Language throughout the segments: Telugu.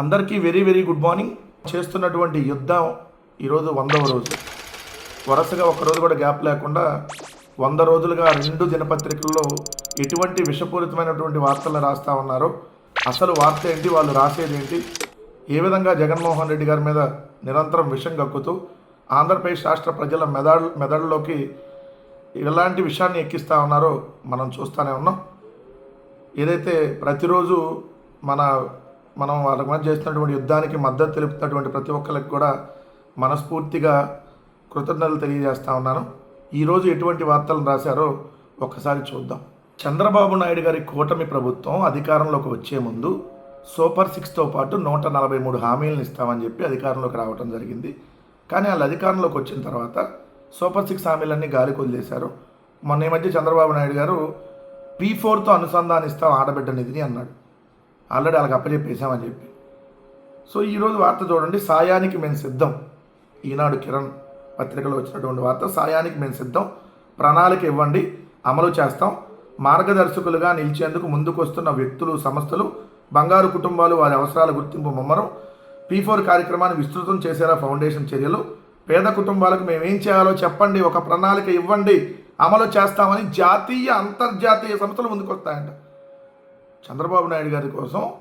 అందరికీ వెరీ వెరీ గుడ్ మార్నింగ్. చేస్తున్నటువంటి యుద్ధం ఈరోజు వందవ రోజు. వరుసగా ఒక రోజు కూడా గ్యాప్ లేకుండా వంద రోజులుగా రెండు దినపత్రికల్లో ఎటువంటి విషపూరితమైనటువంటి వార్తలు రాస్తా ఉన్నారో. అసలు వార్త ఏంటి? వాళ్ళు రాసేది ఏంటి? ఏ విధంగా జగన్మోహన్ రెడ్డి గారి మీద నిరంతరం విషం గక్కుతూ ఆంధ్రప్రదేశ్ రాష్ట్ర ప్రజల మెదడు మెదడులోకి ఎలాంటి విషయాన్ని ఎక్కిస్తా ఉన్నారో మనం చూస్తూనే ఉన్నాం. ఏదైతే ప్రతిరోజు మన మనం వాళ్ళకి మధ్య చేస్తున్నటువంటి యుద్ధానికి మద్దతు తెలుపుతున్నటువంటి ప్రతి ఒక్కరికి కూడా మనస్ఫూర్తిగా కృతజ్ఞతలు తెలియజేస్తా ఉన్నాను. ఈరోజు ఎటువంటి వార్తలు రాశారో ఒక్కసారి చూద్దాం. చంద్రబాబు నాయుడు గారి కూటమి ప్రభుత్వం అధికారంలోకి వచ్చే ముందు సూపర్ సిక్స్తో పాటు నూట నలభై మూడు హామీలను ఇస్తామని చెప్పి అధికారంలోకి రావడం జరిగింది. కానీ వాళ్ళు అధికారంలోకి వచ్చిన తర్వాత సూపర్ సిక్స్ హామీలన్నీ గాలి కొదిలేశారు. మొన్న ఈ మధ్య చంద్రబాబు నాయుడు గారు పీ ఫోర్తో అనుసంధానిస్తాం ఆడబిడ్డ నిధిని అన్నాడు. ఆల్రెడీ వాళ్ళకి అప్పచెప్పేశామని చెప్పి. సో ఈరోజు వార్త చూడండి. సాయానికి మేము సిద్ధం. ఈనాడు కిరణ్ పత్రికలో వచ్చినటువంటి వార్త సాయానికి మేము సిద్ధం. ప్రణాళిక ఇవ్వండి. అమలు చేస్తాం. మార్గదర్శకులుగా నిలిచేందుకు ముందుకొస్తున్న వ్యక్తులు సంస్థలు బంగారు కుటుంబాలు వారి అవసరాల గుర్తింపు ముమ్మరం పీ ఫోర్ కార్యక్రమాన్ని విస్తృతం చేసేలా ఫౌండేషన్ చర్యలు. పేద కుటుంబాలకు మేము ఏం చేయాలో చెప్పండి. ఒక ప్రణాళిక ఇవ్వండి. అమలు చేస్తామని జాతీయ అంతర్జాతీయ సంస్థలు ముందుకొస్తాయంట. చంద్రబాబు నాయుడు గారి కోసం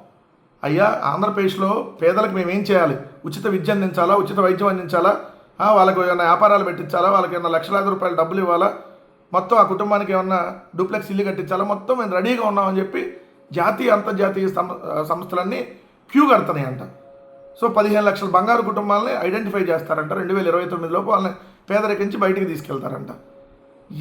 అయ్యా ఆంధ్రప్రదేశ్లో పేదలకు మేము ఏం చేయాలి? ఉచిత విద్య అందించాలా? ఉచిత వైద్యం అందించాలా? వాళ్ళకి వాళ్ళకు ఏమైనా వ్యాపారాలు పెట్టించాలా? వాళ్ళకి ఏమైనా లక్షలాది రూపాయలు డబ్బులు ఇవ్వాలా? మొత్తం ఆ కుటుంబానికి ఏమన్నా డూప్లెక్స్ ఇల్లు కట్టించాలా? మొత్తం మేము రెడీగా ఉన్నామని చెప్పి జాతీయ అంతర్జాతీయ సం- సంస్థలన్నీ క్యూ కడుతున్నాయంట. సో పదిహేను లక్షల బంగారు కుటుంబాలని ఐడెంటిఫై చేస్తారంట. రెండు వేల ఇరవై తొమ్మిదిలోపు వాళ్ళని పేదరికించి బయటికి తీసుకెళ్తారంట.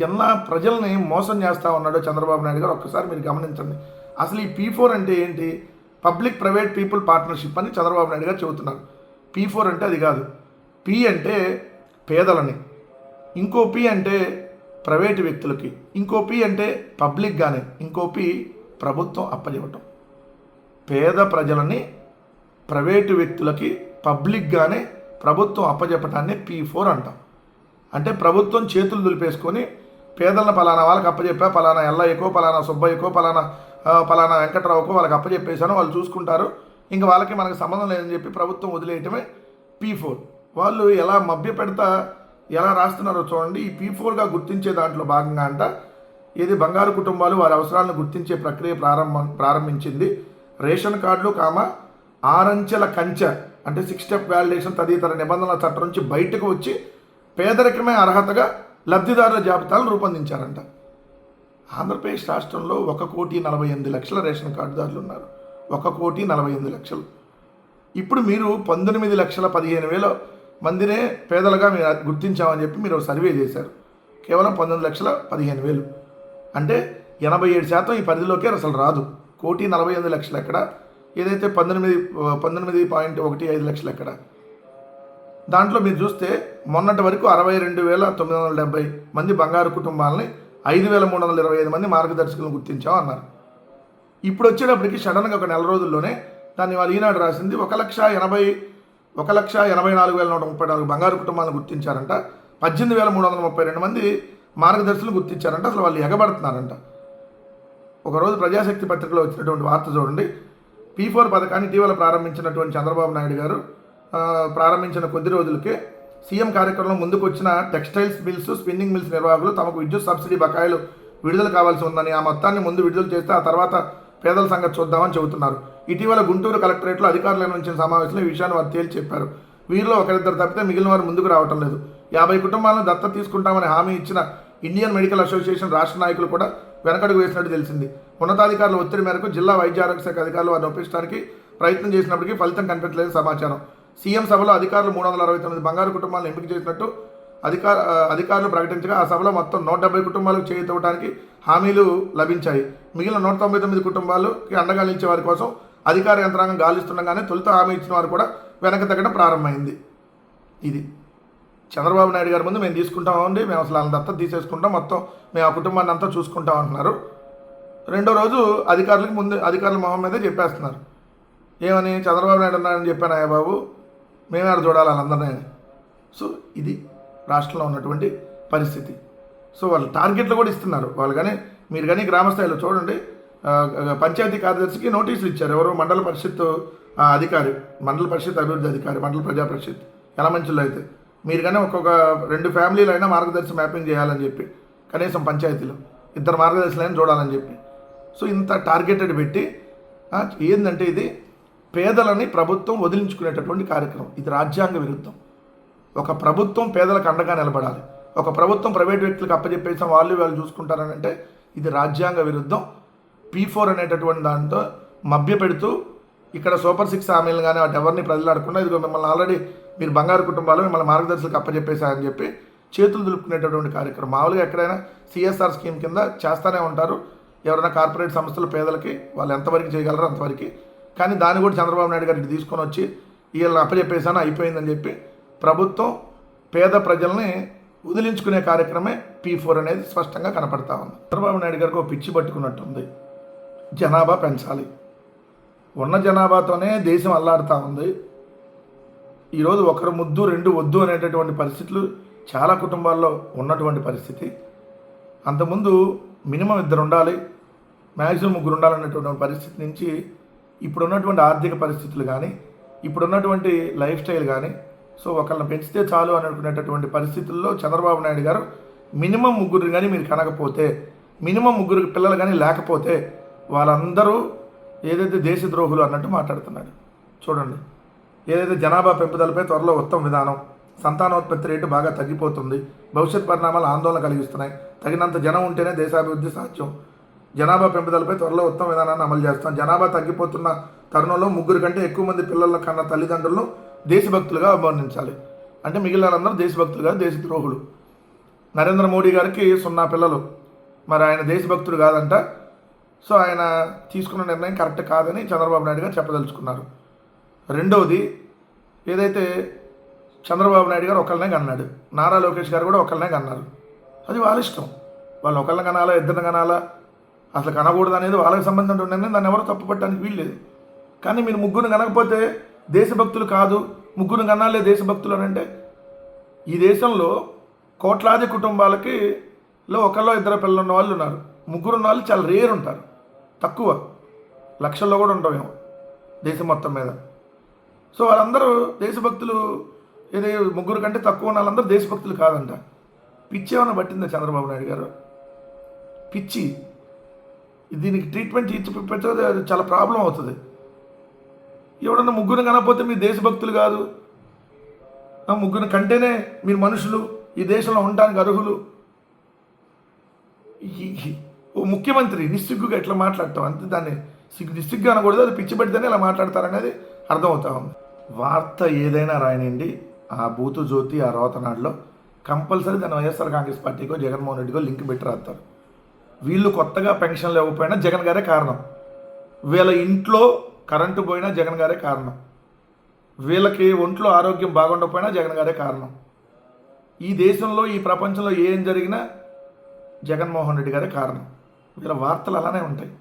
ఎలా ప్రజల్ని మోసం చేస్తా ఉన్నాడో చంద్రబాబు నాయుడు గారు ఒక్కసారి మీరు గమనించండి. అసలు ఈ పీ ఫోర్ అంటే ఏంటి? పబ్లిక్ ప్రైవేట్ పీపుల్ పార్ట్నర్షిప్ అని చంద్రబాబు నాయుడు గారు చెబుతున్నారు. పీ ఫోర్ అంటే అది కాదు. పీ అంటే పేదలని. ఇంకో పీ అంటే ప్రైవేటు వ్యక్తులకి. ఇంకో పీ అంటే పబ్లిక్గానే ఇంకో పీ ప్రభుత్వం అప్పజెప్పటం. పేద ప్రజలని ప్రైవేటు వ్యక్తులకి పబ్లిక్గానే ప్రభుత్వం అప్పజెప్పటాన్ని పీ ఫోర్ అంటాం. అంటే ప్రభుత్వం చేతులు దులిపేసుకొని పేదలను పలానా వాళ్ళకి అప్పచెప్పా పలానా ఎల్లయ్యకో పలానా సుబ్బయ్యకో పలానా పలానా వెంకటరావుకు వాళ్ళకి అప్పచెప్పేశాను వాళ్ళు చూసుకుంటారు. ఇంకా వాళ్ళకి మనకు సంబంధం లేదని చెప్పి ప్రభుత్వం వదిలేయటమే పీ ఫోర్ వాళ్ళు ఎలా మభ్య పెడతా ఎలా రాస్తున్నారో చూడండి. ఈ పీ ఫోర్గా గుర్తించే దాంట్లో భాగంగా అంట ఇది బంగారు కుటుంబాలు వారి అవసరాలను గుర్తించే ప్రక్రియ ప్రారంభం ప్రారంభించింది. రేషన్ కార్డులు కామ ఆరంచెల కంచె అంటే సిక్స్ స్టెప్ వ్యాలిడేషన్ తదితర నిబంధనల చట్టం నుంచి బయటకు వచ్చి పేదరికమే అర్హతగా లబ్ధిదారుల జాబితాలు రూపొందించారంట. ఆంధ్రప్రదేశ్ రాష్ట్రంలో ఒక కోటి నలభై ఎనిమిది లక్షల రేషన్ కార్డుదారులు ఉన్నారు. ఒక కోటి నలభై ఎనిమిది లక్షలు. ఇప్పుడు మీరు పంతొమ్మిది లక్షల పదిహేను వేల మందినే పేదలుగా మీరు గుర్తించామని చెప్పి మీరు సర్వే చేశారు. కేవలం పంతొమ్మిది లక్షల పదిహేను వేలు. అంటే ఎనభై ఏడు శాతం ఈ పరిధిలోకే అసలు రాదు. కోటి నలభై ఎనిమిది లక్షలు ఎక్కడ? ఏదైతే పంతొమ్మిది పంతొమ్మిది పాయింట్ ఒకటి ఐదు లక్షలు ఎక్కడ? దాంట్లో మీరు చూస్తే మొన్నటి వరకు అరవై రెండు వేల తొమ్మిది వందల డెబ్బై మంది బంగారు కుటుంబాలని ఐదు వేల మూడు వందల ఇరవై ఐదు మంది మార్గదర్శకులను గుర్తించాం అన్నారు. ఇప్పుడు వచ్చేటప్పటికి సడన్గా ఒక నెల రోజుల్లోనే దాన్ని వాళ్ళు ఈనాడు రాసింది ఒక లక్ష ఎనభై ఒక లక్ష ఎనభై నాలుగు వేల నూట ముప్పై నాలుగు బంగారు కుటుంబాలను గుర్తించారంట. పద్దెనిమిది వేల మూడు వందల ముప్పై రెండు మంది మార్గదర్శులు గుర్తించారంట. అసలు వాళ్ళు ఎగబడుతున్నారంట. ఒకరోజు ప్రజాశక్తి పత్రికలో వచ్చినటువంటి వార్త చూడండి. పీ ఫోర్ పథకాన్ని ఇటీవల ప్రారంభించినటువంటి చంద్రబాబు నాయుడు గారు ప్రారంభించిన కొద్ది రోజులకే సీఎం కార్యక్రమంలో ముందుకు వచ్చిన టెక్స్టైల్స్ మిల్స్ స్పిన్నింగ్ మిల్స్ నిర్వాహకులు తమకు విద్యుత్ సబ్సిడీ బకాయిలు విడుదల కావాల్సి ఉందని ఆ మొత్తాన్ని ముందు విడుదల చేస్తే ఆ తర్వాత పేదల సంగతి చూద్దామని చెబుతున్నారు. ఇటీవల గుంటూరు కలెక్టరేట్లో అధికారులు నిర్వహించిన సమావేశంలో ఈ విషయాన్ని వారు తేల్చి చెప్పారు వీరిలో ఒకరిద్దరు తప్పితే మిగిలిన వారు ముందుకు రావటం లేదు. యాభై కుటుంబాలను దత్తత తీసుకుంటామని హామీ ఇచ్చిన ఇండియన్ మెడికల్ అసోసియేషన్ రాష్ట్ర నాయకులు కూడా వెనకడుగు వేసినట్టు తెలిసింది. ఉన్నతాధికారుల ఒత్తిడి మేరకు జిల్లా వైద్య ఆరోగ్య శాఖ అధికారులు వారిని ఒప్పించడానికి ప్రయత్నం చేసినప్పటికీ ఫలితం కనిపించలేదని సమాచారం. సీఎం సభలో అధికారులు మూడు వందల అరవై తొమ్మిది బంగారు కుటుంబాలను ఎంపిక చేసినట్టు అధికార అధికారులు ప్రకటించగా ఆ సభలో మొత్తం నూట డెబ్బై కుటుంబాలకు చేయుతవడానికి హామీలు లభించాయి. మిగిలిన నూట తొంభై తొమ్మిది కుటుంబాలకి అండగా నిలిచే వారి కోసం అధికార యంత్రాంగం గాలిస్తుండగానే తొలుత హామీ ఇచ్చిన వారు కూడా వెనక తగ్గడం ప్రారంభమైంది. ఇది చంద్రబాబు నాయుడు గారి ముందు మేము తీసుకుంటామండి మేము అసలు వాళ్ళని తీసేసుకుంటాం. మొత్తం మేము ఆ కుటుంబాన్ని అంతా చూసుకుంటాం అంటున్నారు. రెండో రోజు అధికారులకు ముందు అధికారుల మొహం మీదే చెప్పేస్తున్నారు. ఏమని? చంద్రబాబు నాయుడు అన్నారని చెప్పాను అయ్యా బాబు మేమే ఆడ చూడాలి వాళ్ళందరినీ. సో ఇది రాష్ట్రంలో ఉన్నటువంటి పరిస్థితి. సో వాళ్ళు టార్గెట్లు కూడా ఇస్తున్నారు. వాళ్ళు కానీ మీరు కానీ గ్రామ స్థాయిలో చూడండి పంచాయతీ కార్యదర్శికి నోటీసులు ఇచ్చారు. ఎవరు మండల పరిషత్ అధికారి మండల పరిషత్ అభివృద్ధి అధికారి మండల ప్రజా పరిషత్ ఎలమంచుల్లో అయితే. మీరు కానీ ఒక్కొక్క రెండు ఫ్యామిలీలు అయినా మార్గదర్శి మ్యాపింగ్ చేయాలని చెప్పి కనీసం పంచాయతీలో. ఇద్దరు మార్గదర్శులైనా చూడాలని చెప్పి. సో ఇంత టార్గెటెడ్ పెట్టి ఏంటంటే ఇది పేదలని ప్రభుత్వం వదిలించుకునేటటువంటి కార్యక్రమం. ఇది రాజ్యాంగ విరుద్ధం. ఒక ప్రభుత్వం పేదలకు అండగా నిలబడాలి. ఒక ప్రభుత్వం ప్రైవేట్ వ్యక్తులకు అప్పచెప్పేసిన వాళ్ళు వాళ్ళు చూసుకుంటారని అంటే ఇది రాజ్యాంగ విరుద్ధం. పీ ఫోర్ అనేటటువంటి దాంతో మభ్య పెడుతూ ఇక్కడ సూపర్ సిక్స్ హామీలు కానీ వాటి ఎవరిని ప్రజలాడకుండా ఇదిగో మిమ్మల్ని ఆల్రెడీ మీరు బంగారు కుటుంబాలు మిమ్మల్ని మార్గదర్శకులకు అప్పచెప్పేశారని చెప్పి చేతులు దులుపుకునేటటువంటి కార్యక్రమం. మామూలుగా ఎక్కడైనా సిఎస్ఆర్ స్కీమ్ కింద చేస్తూనే ఉంటారు. ఎవరైనా కార్పొరేట్ సంస్థలు పేదలకి వాళ్ళు ఎంతవరకు చేయగలరో అంతవరకు కానీ దాన్ని కూడా చంద్రబాబు నాయుడు గారికి తీసుకొని వచ్చి వీళ్ళని అప్పచెప్పేసాను అయిపోయిందని చెప్పి ప్రభుత్వం పేద ప్రజల్ని వదిలించుకునే కార్యక్రమే పీ ఫోర్ అనేది స్పష్టంగా కనపడతా ఉంది. చంద్రబాబు నాయుడు గారికి ఒక పిచ్చి పట్టుకున్నట్టుంది. జనాభా పెంచాలి. ఉన్న జనాభాతోనే దేశం అల్లాడుతూ ఉంది. ఈరోజు ఒకరు ముద్దు రెండు వద్దు అనేటటువంటి పరిస్థితులు చాలా కుటుంబాల్లో ఉన్నటువంటి పరిస్థితి. అంతకుముందు మినిమం ఇద్దరు ఉండాలి మ్యాక్సిమం ముగ్గురు ఉండాలనేటువంటి పరిస్థితి నుంచి ఇప్పుడున్నటువంటి ఆర్థిక పరిస్థితులు కానీ ఇప్పుడున్నటువంటి లైఫ్ స్టైల్ కానీ సో ఒకళ్ళని పెంచితే చాలు అనుకునేటటువంటి పరిస్థితుల్లో చంద్రబాబు నాయుడు గారు మినిమం ముగ్గురు కానీ మీరు కనకపోతే మినిమం ముగ్గురు పిల్లలు కానీ లేకపోతే వాళ్ళందరూ ఏదైతే దేశద్రోహులు అన్నట్టు మాట్లాడుతున్నాడు చూడండి. ఏదైతే జనాభా పెంపుదలపై త్వరలో ఉత్తమ విధానం సంతానోత్పత్తి రేటు బాగా తగ్గిపోతుంది భవిష్యత్ పరిణామాలు ఆందోళన కలిగిస్తున్నాయి తగినంత జనం ఉంటేనే దేశాభివృద్ధి సాధ్యం. జనాభా పెంపుదలపై త్వరలో ఉత్తమ విధానాన్ని అమలు చేస్తాం. జనాభా తగ్గిపోతున్న తరుణంలో ముగ్గురు కంటే ఎక్కువ మంది పిల్లల కన్న తల్లిదండ్రులను దేశభక్తులుగా అభివర్ణించాలి. అంటే మిగిలిన దేశభక్తులుగా దేశద్రోహులు. నరేంద్ర మోడీ గారికి సున్నా పిల్లలు. మరి ఆయన దేశభక్తుడు కాదంట. సో ఆయన తీసుకున్న నిర్ణయం కరెక్ట్ కాదని చంద్రబాబు నాయుడు గారు చెప్పదలుచుకున్నారు. రెండవది ఏదైతే చంద్రబాబు నాయుడు గారు ఒకళ్ళనే కన్నాడు నారా లోకేష్ గారు కూడా ఒకళ్ళనే కన్నారు. అది వాళ్ళ ఇష్టం. వాళ్ళు ఒకళ్ళని కనాలా ఇద్దరిని కనాలా? అసలు కనకూడదు అనేది వాళ్ళకి సంబంధం ఉండని దాన్ని ఎవరు తప్పుపట్టడానికి వీల్లేదు కానీ మీరు ముగ్గురు కనకపోతే దేశభక్తులు కాదు ముగ్గురు కనాలే దేశభక్తులు అని అంటే ఈ దేశంలో కోట్లాది కుటుంబాలకి లో ఒకళ్ళో ఇద్దరు పిల్లలు ఉన్న వాళ్ళు ఉన్నారు. ముగ్గురు ఉన్న వాళ్ళు చాలా రేర్ ఉంటారు. తక్కువ. లక్షల్లో కూడా ఉంటామేమో దేశం మొత్తం మీద. సో వాళ్ళందరూ దేశభక్తులు ఇది ముగ్గురు కంటే తక్కువ ఉన్న వాళ్ళందరూ దేశభక్తులు కాదంట. పిచ్చి ఏమైనా పట్టిందా చంద్రబాబు నాయుడు గారు? పిచ్చి. దీనికి ట్రీట్మెంట్ ఇచ్చిపోతే అది చాలా ప్రాబ్లం అవుతుంది. ఎవడన్నా ముగ్గురు కనకపోతే మీరు దేశభక్తులు కాదు. ఆ ముగ్గురు కంటేనే మీరు మనుషులు ఈ దేశంలో ఉండడానికి అర్హులు. ఓ ముఖ్యమంత్రి నిస్సిగ్గుగా ఎట్లా మాట్లాడతాం? అంతే దాన్ని సిగ్గు నిస్సిగ్గు అనకూడదు. అది పిచ్చి పెడితేనే ఇలా మాట్లాడతారనేది అర్థమవుతా ఉంది. వార్త ఏదైనా రాయనండి ఆ బూతు జ్యోతి ఆ రోతనాడులో కంపల్సరీ దాన్ని వైఎస్ఆర్ కాంగ్రెస్ పార్టీకో జగన్మోహన్ రెడ్డికో లింక్ పెట్టి రాస్తారు. వీళ్ళు కొత్తగా పెన్షన్లు ఇవ్వకపోయినా జగన్ గారే కారణం. వీళ్ళ ఇంట్లో కరెంటు పోయినా జగన్ గారే కారణం. వీళ్ళకి ఒంట్లో ఆరోగ్యం బాగుండకపోయినా జగన్ గారే కారణం. ఈ దేశంలో ఈ ప్రపంచంలో ఏం జరిగినా జగన్మోహన్ రెడ్డి గారే కారణం. వీళ్ళ వార్తలు అలానే ఉంటాయి.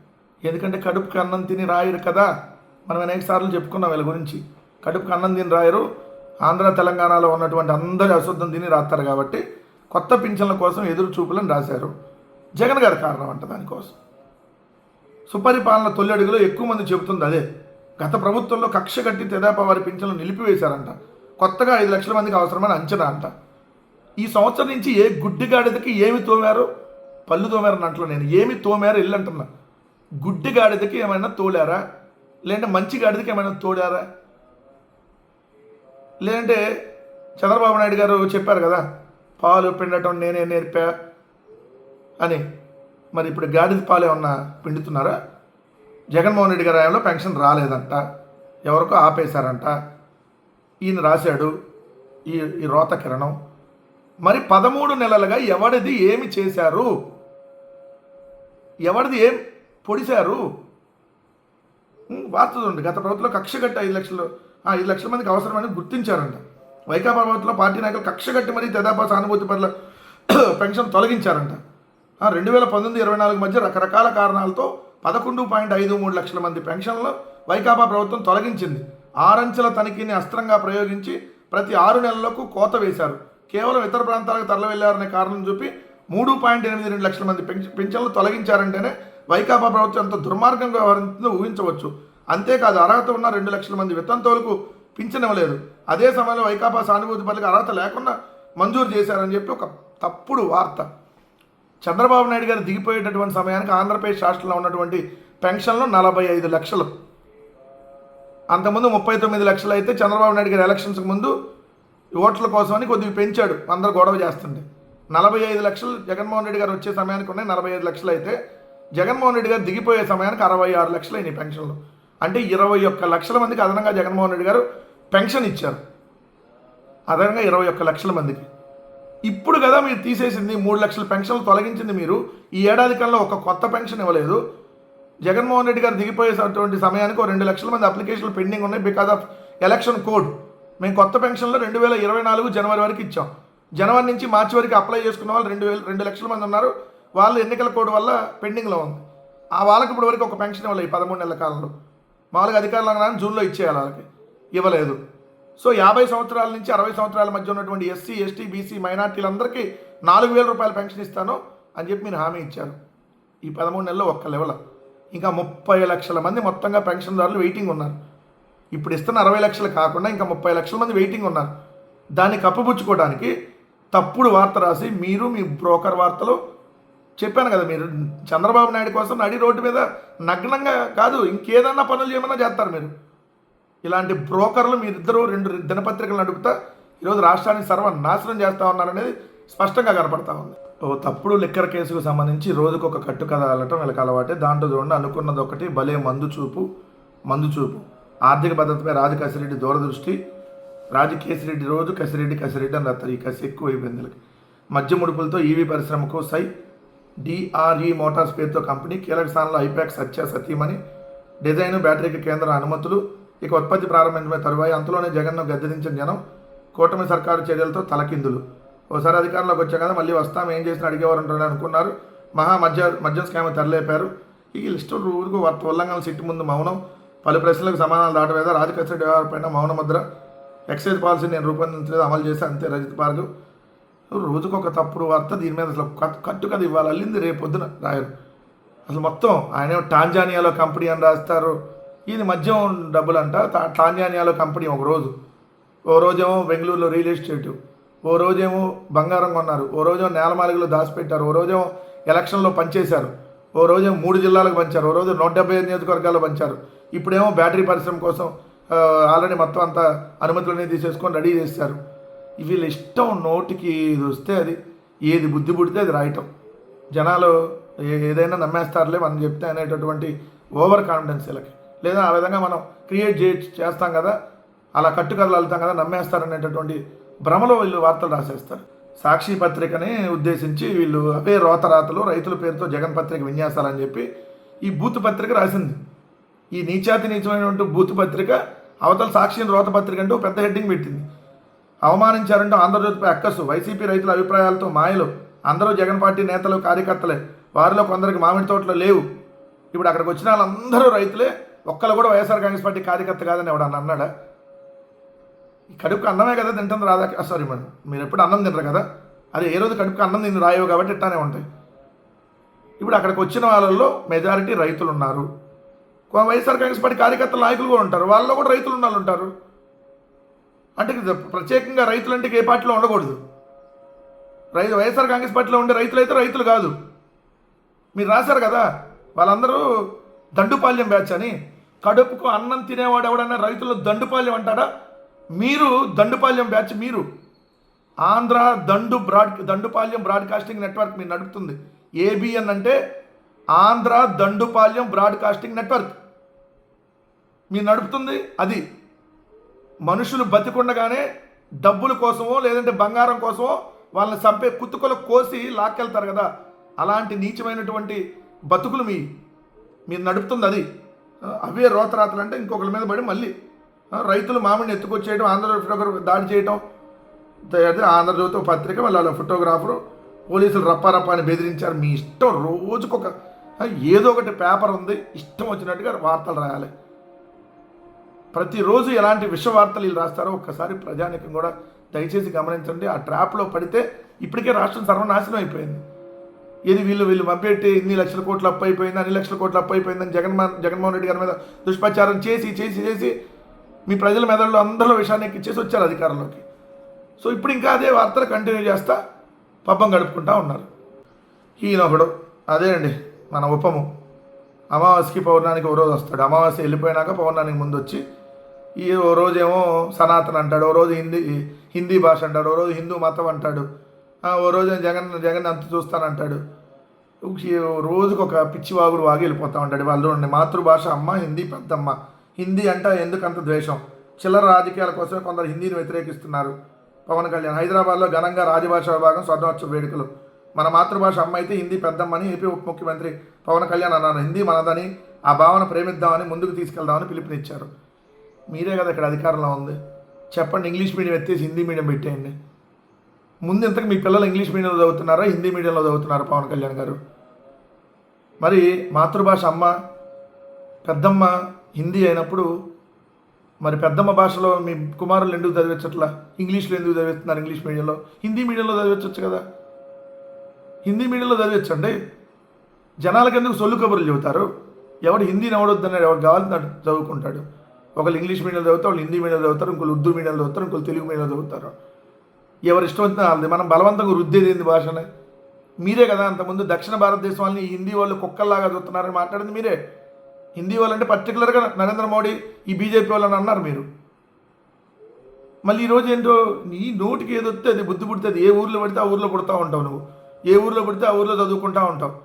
ఎందుకంటే కడుపుకి అన్నం తిని రాయరు కదా? మనం అనేక సార్లు చెప్పుకున్నాం వీళ్ళ గురించి. కడుపుకి అన్నం తిని రాయరు. ఆంధ్ర తెలంగాణలో ఉన్నటువంటి అందరి అశుద్ధం తిని రాస్తారు కాబట్టి కొత్త పింఛన్ల కోసం ఎదురు చూపులను రాశారు. జగన్ గారి కారణం అంట దానికోసం. సుపరిపాలన తొలి అడుగులో ఎక్కువ మంది చెబుతుంది అదే. గత ప్రభుత్వంలో కక్ష కట్టి తెదాప వారి పింఛన్లు నిలిపివేశారంట. కొత్తగా ఐదు లక్షల మందికి అవసరమని అంచనా అంట. ఈ సంవత్సరం నుంచి ఏ గుడ్డిగాడిదకి ఏమి తోమారు? పళ్ళు తోమారు అంటున్నా నేను. ఏమి తోమారు? ఇల్లు అంటున్నా. గుడ్డిగాడిదకి ఏమైనా తోలారా లేదంటే మంచి గాడిదకి ఏమైనా తోడారా? లేదంటే చంద్రబాబు నాయుడు గారు చెప్పారు కదా పాలు పిండటం నేనే నేర్పా అని. మరి ఇప్పుడు గాడిద పాలు ఏమన్నా పిండుతున్నారా? జగన్మోహన్ రెడ్డి గారి హయాంలో పెన్షన్ రాలేదంట. ఎవరికో ఆపేశారంట. ఈయన రాశాడు ఈ ఈ రోత కిరణం. మరి పదమూడు నెలలుగా ఎవడిది ఏమి చేశారు? ఎవడిది ఏం పొడిశారు? వార్త చూడండి. గత ప్రభుత్వంలో కక్షగట్టి ఐదు లక్షలు ఐదు లక్షల మందికి అవసరమని గుర్తించారంట. వైకాపా ప్రభుత్వంలో పార్టీ నాయకులు కక్ష మరి మరీ తెదాపా సానుభూతి పట్ల పెన్షన్ తొలగించారంట. రెండు వేల పంతొమ్మిది ఇరవై నాలుగు మధ్య రకరకాల కారణాలతో పదకొండు పాయింట్ ఐదు మూడు లక్షల మంది పెన్షన్లు వైకాపా ప్రభుత్వం తొలగించింది. ఆరంచెల తనిఖీని అస్త్రంగా ప్రయోగించి ప్రతి ఆరు నెలలకు కోత వేశారు. కేవలం ఇతర ప్రాంతాలకు తరలి వెళ్ళారనే కారణం చూపి మూడు పాయింట్ ఎనిమిది రెండు లక్షల మంది పెన్షన్లు తొలగించారంటేనే వైకాపా ప్రభుత్వం ఎంత దుర్మార్గంగా వ్యవహరించిందో ఊహించవచ్చు. అంతేకాదు అర్హత ఉన్న రెండు లక్షల మంది వితంతువులకు పింఛనివ్వలేదు. అదే సమయంలో వైకాపా సానుభూతి పనులకు అర్హత లేకుండా మంజూరు చేశారని చెప్పి ఒక తప్పుడు వార్త. చంద్రబాబు నాయుడు గారు దిగిపోయేటటువంటి సమయానికి ఆంధ్రప్రదేశ్ రాష్ట్రంలో ఉన్నటువంటి పెన్షన్లు నలభై ఐదు లక్షలు. అంతకుముందు ముప్పై తొమ్మిది లక్షలు అయితే చంద్రబాబు నాయుడు గారి ఎలక్షన్స్కి ముందు ఓట్ల కోసమని కొద్దిగా పెంచాడు. అందరు గొడవ చేస్తుండే నలభై ఐదు లక్షలు జగన్మోహన్ రెడ్డి గారు వచ్చే సమయానికి ఉన్నాయి. నలభై ఐదు లక్షలు అయితే జగన్మోహన్ రెడ్డి గారు దిగిపోయే సమయానికి అరవై ఆరు లక్షలు అయినాయి పెన్షన్లు. అంటే ఇరవై ఒక్క లక్షల మందికి అదనంగా జగన్మోహన్ రెడ్డి గారు పెన్షన్ ఇచ్చారు. అదనంగా ఇరవై ఒక్క లక్షల మందికి. ఇప్పుడు కదా మీరు తీసేసింది మూడు లక్షల పెన్షన్లు తొలగించింది మీరు. ఈ ఏడాది కల్లా ఒక కొత్త పెన్షన్ ఇవ్వలేదు. జగన్మోహన్ రెడ్డి గారు దిగిపోయేటువంటి సమయానికి ఒక రెండు లక్షల మంది అప్లికేషన్లు పెండింగ్ ఉన్నాయి బికాస్ ఆఫ్ ఎలక్షన్ కోడ్. మేము కొత్త పెన్షన్లు రెండు వేల ఇరవై నాలుగు జనవరి వరకు ఇచ్చాం. జనవరి నుంచి మార్చి వరకు అప్లై చేసుకున్న వాళ్ళు రెండు వేల రెండు లక్షల మంది ఉన్నారు. వాళ్ళు ఎన్నికల కోడ్ వల్ల పెండింగ్లో ఉంది. ఆ వాళ్ళకి ఇప్పుడు వరకు ఒక పెన్షన్ ఇవ్వలేదు ఈ పదమూడు నెలల కాలంలో. మామూలుగా అధికారులు అనగానే జూన్లో ఇచ్చేయాలి వాళ్ళకి. ఇవ్వలేదు. సో యాభై సంవత్సరాల నుంచి అరవై సంవత్సరాల మధ్య ఉన్నటువంటి ఎస్సీ ఎస్టీ బీసీ మైనార్టీలందరికీ నాలుగు వేల రూపాయల పెన్షన్ ఇస్తాను అని చెప్పి మీరు హామీ ఇచ్చారు. ఈ పదమూడు నెలల్లో ఒక్క లెవెల్. ఇంకా ముప్పై లక్షల మంది మొత్తంగా పెన్షన్దారులు వెయిటింగ్ ఉన్నారు. ఇప్పుడు ఇస్తున్న అరవై లక్షలు కాకుండా ఇంకా ముప్పై లక్షల మంది వెయిటింగ్ ఉన్నారు. దాన్ని కప్పుపుచ్చుకోవడానికి తప్పుడు వార్త రాసి మీరు మీ బ్రోకర్ వార్తలు చెప్పాను కదా మీరు చంద్రబాబు నాయుడు కోసం నడి రోడ్డు మీద నగ్నంగా కాదు ఇంకేదన్నా పనులు చేయమన్నా చేస్తారు మీరు. ఇలాంటి బ్రోకర్లు మీరిద్దరూ రెండు దినపత్రికలు నడుపుతా ఈరోజు రాష్ట్రాన్ని సర్వనాశనం చేస్తా ఉన్నారనేది స్పష్టంగా కనపడతా ఉంది. ఓ తప్పుడు లిక్కర్ కేసుకు సంబంధించి రోజుకు ఒక కట్టు కథ వెళ్ళటం వీళ్ళకి అలవాటే. దాంట్లో చూడండి అనుకున్నది ఒకటి భలే మందు చూపు మందు చూపు. ఆర్థిక భద్రతపై రాజు కసిరెడ్డి దూరదృష్టి. రాజు కేసిరెడ్డి రోజు కసిరెడ్డి కసిరెడ్డి అని రాస్తారు. ఈ కసి ఎక్కువ అయిపోయింది వీళ్ళకి. మధ్య ముడుపులతో ఈవీ పరిశ్రమకు సై డిఆర్ఈ మోటార్స్ పేరుతో కంపెనీ కీలక స్థానంలో ఐపాక్ సత్య సతీమణి డిజైన్ బ్యాటరీకి కేంద్ర అనుమతులు ఇక ఉత్పత్తి ప్రారంభించమే తరువాయి అంతలోనే జగన్ను గద్దెదించిన జనం కూటమి సర్కారు చర్యలతో తలకిందులు. ఓసారి అధికారంలోకి వచ్చాం కదా మళ్ళీ వస్తాం ఏం చేసినా అడిగేవారు ఉంటారు అనుకున్నారు. మహా మధ్య మద్యం స్కామ్ తరలేపారు ఈ లిస్టు రూరుకు వర్త ఉల్లంఘన సిట్టు ముందు మౌనం పలు ప్రశ్నలకు సమాధానాలు దాటవేదా రాజకీయ వ్యవహారపైన మౌన ముద్ర. ఎక్సైజ్ పాలసీ నేను రూపొందించలేదు అమలు చేసి అంతే రజిత్ పార్గు రోజుకు ఒక తప్పుడు వార్త దీని మీద అసలు కట్టు కథ ఇవ్వాలి అల్లింది రేపు రాయరు. అసలు మొత్తం ఆయన టాంజానియాలో కంపెనీ అని రాస్తారు. ఇది మద్యం డబ్బులు అంట తా- కంపెనీ ఒక రోజు. ఓ రోజేమో బెంగళూరులో రియల్ ఎస్టేటు. ఓ రోజేమో బంగారం కొన్నారు. ఓ రోజేమో నేలమాలిగలో దాచిపెట్టారు. ఓ రోజేమో ఎలక్షన్లో పనిచేశారు ఓ రోజేమో మూడు జిల్లాలకు పంచారు. ఓ రోజు నూట డెబ్బై ఐదు నియోజకవర్గాల్లో పంచారు. ఇప్పుడేమో బ్యాటరీ పరిశ్రమ కోసం ఆల్రెడీ మొత్తం అంతా అనుమతులన్నీ తీసేసుకొని రెడీ చేశారు. వీళ్ళ ఇష్టం నోటికి ఇది వస్తే అది ఏది బుద్ధి పుడితే అది రాయటం. జనాలు ఏదైనా నమ్మేస్తారులే మనం చెప్తే అనేటటువంటి ఓవర్ కాన్ఫిడెన్స్ వీళ్ళకి. లేదా ఆ విధంగా మనం క్రియేట్ చే చేస్తాం కదా అలా కట్టుకథలు వెళ్తాం కదా నమ్మేస్తారనేటటువంటి భ్రమలో వీళ్ళు వార్తలు రాసేస్తారు. సాక్షి పత్రికని ఉద్దేశించి వీళ్ళు అవే రోతరాతలు రైతుల పేరుతో జగన్ పత్రిక విన్యాసాలని చెప్పి ఈ బూత్ పత్రిక రాసింది. ఈ నీచాతి నీచమైనటువంటి బూత్ పత్రిక అవతల సాక్షిని రోత పత్రిక అంటూ పెద్ద హెడ్డింగ్ పెట్టింది. అవమానించారంటూ ఆంధ్రజ్యోతిపై అక్కసు వైసీపీ రైతుల అభిప్రాయాలతో మాయలు. అందరూ జగన్ పార్టీ నేతలు కార్యకర్తలే. వారిలో కొందరికి మామిడి తోటలు లేవు. ఇప్పుడు అక్కడికి వచ్చిన వాళ్ళందరూ రైతులే. ఒక్కరు కూడా వైఎస్ఆర్ కాంగ్రెస్ పార్టీ కార్యకర్త కాదని ఎవడన్నా అన్నాడా? ఈ కడుపుకు అన్నమే కదా తింటుంది రాదా సారీ మేడం. మీరు ఎప్పుడు అన్నం తినరు కదా? అది ఏ రోజు కడుపుకు అన్నం తిని రాయవు కాబట్టి ఇట్టానే ఉంటాయి. ఇప్పుడు అక్కడికి వచ్చిన వాళ్ళల్లో మెజారిటీ రైతులు ఉన్నారు. వైఎస్ఆర్ కాంగ్రెస్ పార్టీ కార్యకర్తల నాయకులు కూడా ఉంటారు. వాళ్ళలో కూడా రైతులు ఉన్న వాళ్ళు ఉంటారు. అంటే ప్రత్యేకంగా రైతులు అంటే ఏ పార్టీలో ఉండకూడదు. రైతు వైఎస్ఆర్ కాంగ్రెస్ పార్టీలో ఉండే రైతులు అయితే రైతులు కాదు. మీరు రాశారు కదా? వాళ్ళందరూ దండుపాల్యం బ్యాచ్ అని. కడుపుకు అన్నం తినేవాడు ఎవడన్నా రైతులు దండుపాల్యం అంటాడా? మీరు దండుపాల్యం బ్యాచ్ మీరు. Andhra Dandu broad Dandupalyam broadcasting network మీరు నడుపుతుంది. ఏబిఎన్ అంటే ఆంధ్ర దండుపాల్యం బ్రాడ్కాస్టింగ్ నెట్వర్క్. మీరు నడుపుతుంది అది. మనుషులు బతికుండగానే డబ్బుల కోసమో లేదంటే బంగారం కోసమో వాళ్ళని చంపే కుతుకలు కోసి లాక్కెళ్తారు కదా. అలాంటి నీచమైనటువంటి బతుకులు మీ మీరు నడుపుతుంది అది. అవే రోతరాతలు అంటే ఇంకొకరి మీద పడి మళ్ళీ రైతులు మామిడిని ఎత్తుకొచ్చేయడం ఆంధ్రలో ఫోటోగ్రఫర్ దాడి చేయటం. అదే ఆంధ్రజ్యోతి పత్రిక మళ్ళీ వాళ్ళ ఫోటోగ్రాఫరు పోలీసులు రప్పా అని బెదిరించారు. మీ ఇష్టం రోజుకొక ఏదో ఒకటి పేపర్ ఉంది ఇష్టం వచ్చినట్టుగా వార్తలు రాయాలి. ప్రతిరోజు ఎలాంటి విష వార్తలు వీళ్ళు రాస్తారో ఒక్కసారి ప్రజానికం కూడా దయచేసి గమనించండి. ఆ ట్రాప్లో పడితే ఇప్పటికే రాష్ట్రం సర్వనాశనం అయిపోయింది. ఇది వీళ్ళు వీళ్ళు మభ్యెట్టి ఇన్ని లక్షల కోట్లు అప్పు అయిపోయింది అన్ని లక్షల కోట్లు అప్పు అయిపోయిందని జగన్మోహన్ జగన్మోహన్ రెడ్డి గారి మీద దుష్ప్రచారం చేసి చేసి చేసి మీ ప్రజల మెదడులో అందరిలో విషయాన్ని ఎక్కించేసి వచ్చారు అధికారంలోకి. సో ఇప్పుడు ఇంకా అదే వార్తలు కంటిన్యూ చేస్తా పబ్బం గడుపుకుంటా ఉన్నారు. ఈయన ఒకడు అదే అండి మన ఉపము. అమావాస్యకి పౌర్ణానికి ఓ రోజు వస్తాడు. అమావాస్య వెళ్ళిపోయినాక పౌర్ణానికి ముందు వచ్చి ఈ ఓ రోజేమో సనాతన్ అంటాడు ఓ రోజు హిందీ హిందీ భాష అంటాడు ఓ రోజు హిందూ మతం అంటాడు. ఓ రోజు జగన్ జగన్ అంత చూస్తానంటాడు. రోజుకు ఒక పిచ్చివాగుడు వాగి వెళ్ళిపోతా ఉంటాడు వాళ్ళు ఉండే మాతృభాష అమ్మ హిందీ పెద్దమ్మ. హిందీ అంటే ఎందుకంత ద్వేషం? చిల్లర రాజకీయాల కోసమే కొందరు హిందీని వ్యతిరేకిస్తున్నారు. పవన్ కళ్యాణ్. హైదరాబాద్లో ఘనంగా రాజభాష విభాగం స్వర్ణోత్సవ వేడుకలు. మన మాతృభాష అమ్మ అయితే హిందీ పెద్దమ్మని ఏపీ ఉప ముఖ్యమంత్రి పవన్ కళ్యాణ్ అన్నారు. హిందీ మనదని ఆ భావన ప్రేమిద్దామని ముందుకు తీసుకెళ్దామని పిలుపునిచ్చారు. మీరే కదా ఇక్కడ అధికారంలో ఉంది. చెప్పండి ఇంగ్లీష్ మీడియం ఎత్తేసి హిందీ మీడియం పెట్టేయండి. ముందు ఇంతకు మీ పిల్లలు ఇంగ్లీష్ మీడియంలో చదువుతున్నారా? హిందీ మీడియంలో చదువుతున్నారా పవన్ కళ్యాణ్ గారు. మరి మాతృభాష అమ్మ పెద్దమ్మ హిందీ అయినప్పుడు మరి పెద్దమ్మ భాషలో మీ కుమారులు ఎందుకు చదివించట్లా? ఇంగ్లీష్లో ఎందుకు చదివిస్తున్నారు ఇంగ్లీష్ మీడియంలో హిందీ మీడియంలో చదివించవచ్చు కదా. హిందీ మీడియంలో చదివించండి. జనాలకు ఎందుకు సొల్లు కబుర్లు చెబుతారు? ఎవడు హిందీని నవడొద్దన్నాడు ఎవరు కావాలన్నాడు చదువుకుంటాడు. ఒకళ్ళు ఇంగ్లీష్ మీడియంలో చదువుతారు వాళ్ళు హిందీ మీడియంలో చదువుతారు ఇంకోళ్ళు ఉర్దూ మీడియంలో చదువుతారు ఇంకోళ్ళు తెలుగు మీడియంలో చదువుతారు. ఎవరు ఇష్టం వచ్చినా వాళ్ళది. మనం బలవంతంగా రుద్దేది ఏంది భాషనే. మీరే కదా అంతకుముందు దక్షిణ భారతదేశం వాళ్ళని హిందీ వాళ్ళు కుక్కల్లాగా చూస్తున్నారని మాట్లాడింది మీరే. హిందీ వాళ్ళంటే పర్టికులర్గా నరేంద్ర మోడీ ఈ బీజేపీ వాళ్ళని అన్నారు మీరు. మళ్ళీ ఈరోజు ఏంటో నీ నోటికి ఏది వస్తే అది బుద్ధి పుడుతుంది. ఏ ఊర్లో పడితే ఆ ఊర్లో పుడతా ఉంటావు నువ్వు. ఏ ఊర్లో పడితే ఆ ఊర్లో చదువుకుంటా ఉంటావు.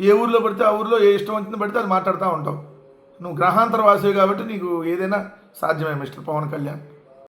ఏ ఊర్లో పడితే ఆ ఊర్లో ఏ ఇష్టం వచ్చింది పడితే అది మాట్లాడుతూ ఉంటావు. నువ్వు గ్రహాంతర వాసివి కాబట్టి నీకు ఏదైనా సాధ్యమే మిస్టర్ పవన్ కళ్యాణ్.